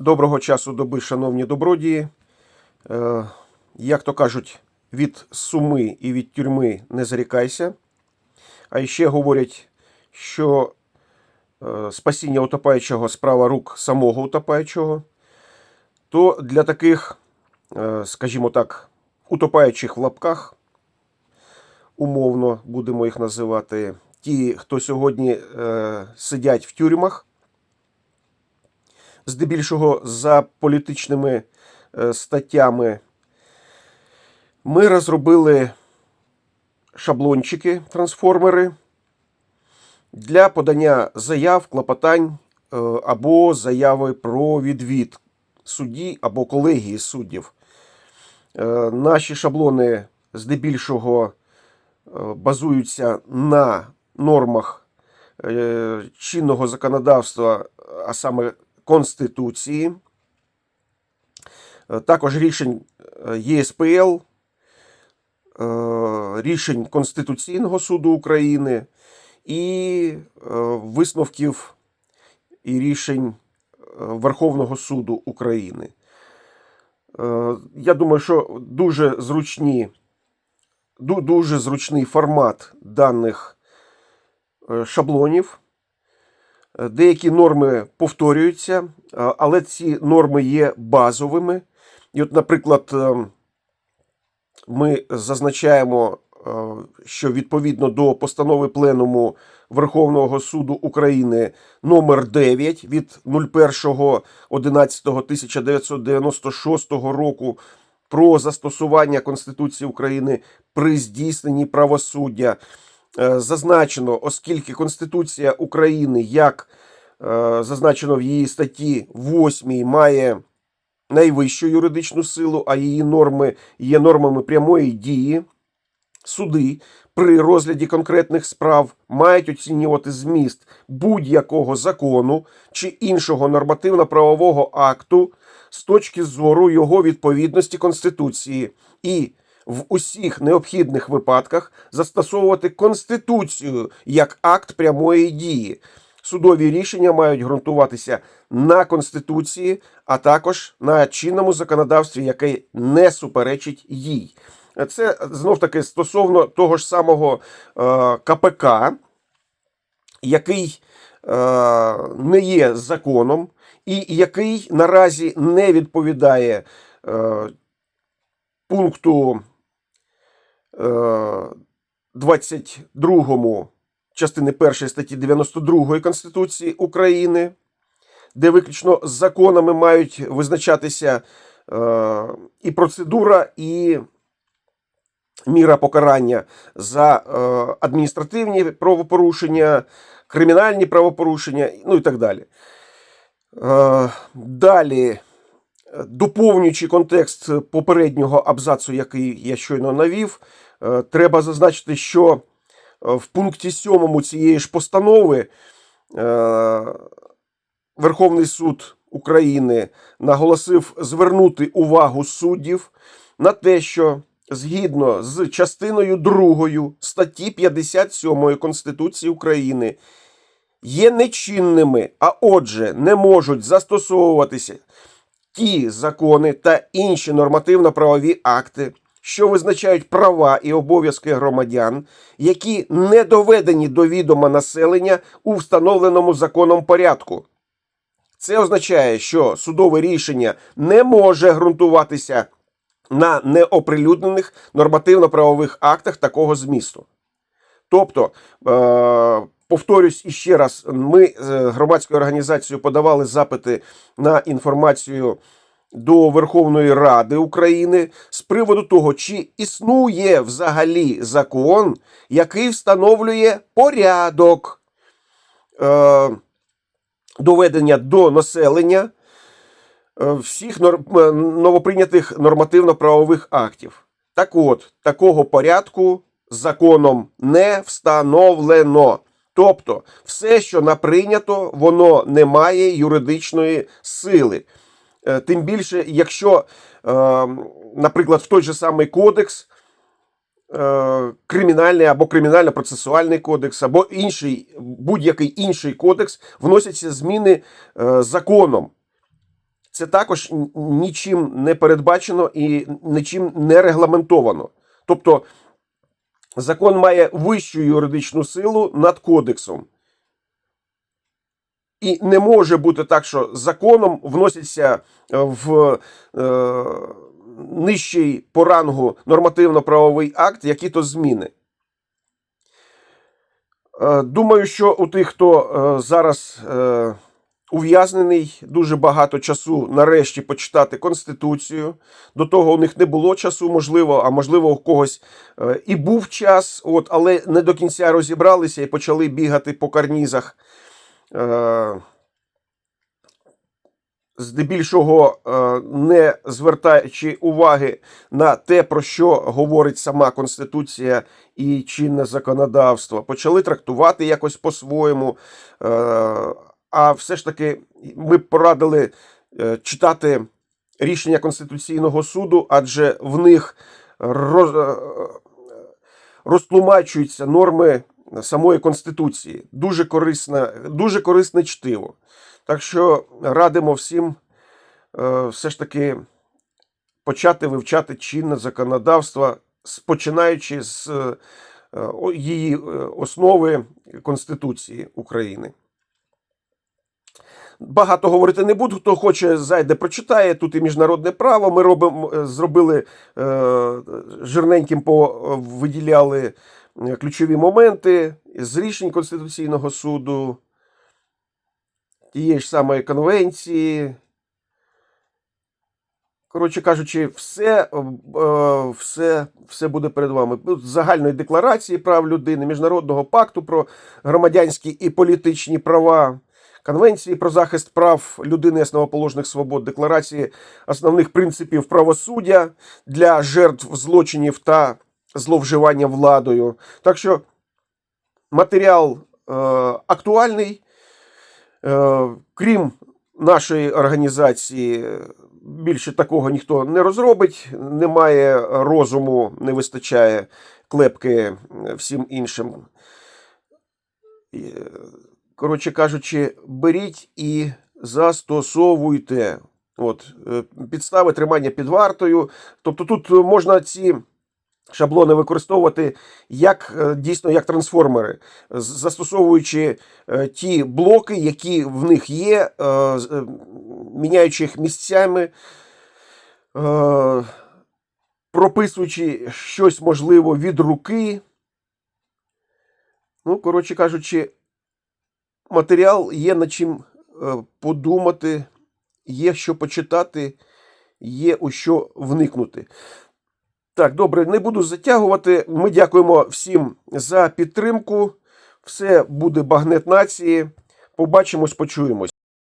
Доброго часу доби, шановні добродії. Е, Як то кажуть, від суми і від тюрми не зарікайся. А ще говорять, що е, спасіння утопаючого справа рук самого утопаючого. То для таких, е, скажімо так, утопаючих в лапках, умовно будемо їх називати, ті, хто сьогодні сидять в тюрмах, здебільшого за політичними е, статтями, ми розробили шаблончики, трансформери для подання заяв, клопотань е, або заяви про відвід судді або колегії суддів. Е, Наші шаблони здебільшого базуються на нормах чинного законодавства, а саме Конституції, Е, також рішень е, ЄСПЛ, е, рішень Конституційного суду України і висновків і рішень Верховного суду України. Я думаю, що дуже зручні, дуже зручний формат даних шаблонів. Деякі норми повторюються, але ці норми є базовими. І от, наприклад, е, ми зазначаємо, е, що відповідно до постанови Пленуму Верховного суду України номер 9 від 01.11.1996 року про застосування Конституції України при здійсненні правосуддя зазначено, оскільки Конституція України, як е, зазначено в її статті 8, має найвищу юридичну силу, а її норми є нормами прямої дії. Суди при розгляді конкретних справ мають оцінювати зміст будь-якого закону чи іншого нормативно-правового акту з точки зору його відповідності Конституції і в усіх необхідних випадках застосовувати Конституцію як акт прямої дії. Судові рішення мають ґрунтуватися на Конституції, а також на чинному законодавстві, яке не суперечить їй. Це знов таки стосовно того ж самого е, КПК, який е, не є законом, і який наразі не відповідає е, пункту 22 частини 1 статті 92 Конституції України, де виключно законами мають визначатися е, і процедура, і міра покарання за е, адміністративні правопорушення, кримінальні правопорушення, ну і так далі. Е, далі, е, доповнюючи контекст попереднього абзацу, який я щойно навів, е, треба зазначити, що е, в пункті 7 цієї ж постанови е, Верховний суд України наголосив звернути увагу суддів на те, що згідно з частиною 2 статті 57 Конституції України є нечинними, а отже, не можуть застосовуватися ті закони та інші нормативно-правові акти, що визначають права і обов'язки громадян, які не доведені до відома населення у встановленому законом порядку. Це означає, що судове рішення не може ґрунтуватися на неоприлюднених нормативно-правових актах такого змісту. Тобто, е, повторюсь іще раз, ми з громадською організацією подавали запити на інформацію до Верховної Ради України з приводу того, чи існує взагалі закон, який встановлює порядок. Е, доведення до населення е, всіх е, новоприйнятих нормативно-правових актів. Так от, такого порядку законом не встановлено. Тобто, все, що наприйнято, воно не має юридичної сили. Е, Тим більше, якщо, е, наприклад, в той же самий кодекс е, кримінальний або кримінально-процесуальний кодекс, або інший, будь-який інший кодекс вносяться зміни законом. це також нічим не передбачено і нічим не регламентовано. Тобто закон має вищу юридичну силу над кодексом. І не може бути так, що законом вносяться е, в е, нижчий по рангу нормативно-правовий акт, які то зміни. Е, Думаю, що у тих, хто е, зараз е, ув'язнений, дуже багато часу нарешті почитати Конституцію. До того у них не було часу, можливо, а можливо, у когось е, і був час, от, але не до кінця розібралися і почали бігати по карнізах. Е, Здебільшого е, не звертаючи уваги на те, про що говорить сама Конституція і чинне законодавство, почали трактувати якось по-своєму. А все ж таки ми порадили е, читати рішення Конституційного суду, адже в них роз, е, розтлумачуються норми самої Конституції. Дуже корисне, дуже корисне чтиво. Так що радимо всім е, все ж таки почати вивчати чинне законодавство, починаючи з її основи Конституції України. Багато говорити не буду. Хто хоче, зайде, прочитає. Тут і міжнародне право. Ми робимо, е, зробили е, жирненьким по виділяли е, ключові моменти з рішень Конституційного суду, тієї ж самої конвенції. Коротше кажучи, все, е, е, все, все буде перед вами. Тут загальної декларації прав людини, Міжнародного пакту про громадянські і політичні права, Конвенції про захист прав людини основоположних свобод, декларації основних принципів правосуддя для жертв злочинів та зловживання владою. Так що матеріал е, актуальний. Е, крім нашої організації, більше такого ніхто не розробить. Немає розуму, не вистачає клепки всім іншим. Коротше кажучи, беріть і застосовуйте. От, е, підстави тримання під вартою. Тобто тут можна ці шаблони використовувати як е, дійсно як трансформери, застосовуючи е, ті блоки, які в них є, міняючи їх місцями, прописуючи щось можливо від руки. Ну, коротше кажучи, матеріал є над чим е, подумати, є що почитати, є у що вникнути. Так, добре, не буду затягувати. Ми дякуємо всім за підтримку. Все буде багнет нації. Побачимось, почуємось.